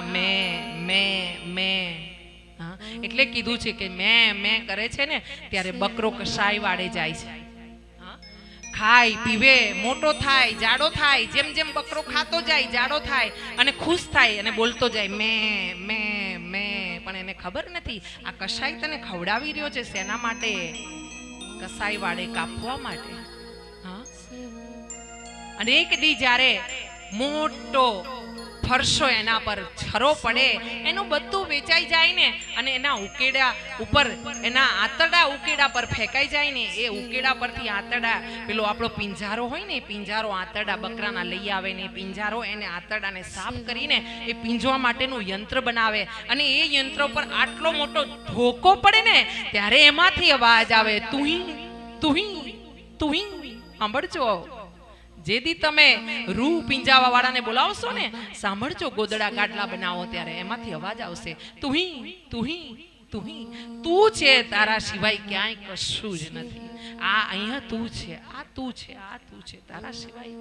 મેં મેં મેં. હા? એટલે કીધું છે કે મેં મેં કરે છે ને, ત્યારે બકરો કસાઈ વાળે જાય છે. હા? ખાય, પીવે, મોટો થાય, જાડો થાય, જેમ જેમ બકરો ખાતો જાય, જાડો થાય અને ખુશ થાય અને બોલતો જાય, મેં મેં મેં. પણ એને ખબર નથી, આ કસાઈ તને ખવડાવી રહ્યો છે શેના માટે? કસાઈ વાળે કાપવા માટે. હા? અને એક દી જ્યારે મોટો ફરશો એના પર છરો પડે, એનું બધું વેચાઈ જાય ને, અને એના ઉકેડા ઉપર, એના આંતરડા ઉકેડા પર ફેંકાઈ જાય ને, એ ઉકેડા પરથી આંતરડા, પેલો આપણો પિંજારો હોય ને, એ પિંજારો આંતરડા બકરાના લઈ આવે ને પિંજારો એને આંતરડાને સાફ કરીને એ પીંજવા માટેનું યંત્ર બનાવે, અને એ યંત્ર પર આટલો મોટો ધોકો પડે ને, ત્યારે એમાંથી અવાજ આવે તુહી તુહી તુહી સાંભળજો. જેથી તમે રૂ પિંજાવા વાળાને બોલાવશો ને, સાંભળજો, ગોદડા ગાડલા બનાવો ત્યારે, એમાંથી અવાજ આવશે, તુહી તુહી તુહી, તું છે તારા સિવાય ક્યાંય કશું જ નથી. આ અહીંયા તું છે, આ તું છે, આ તું છે તારા સિવાય.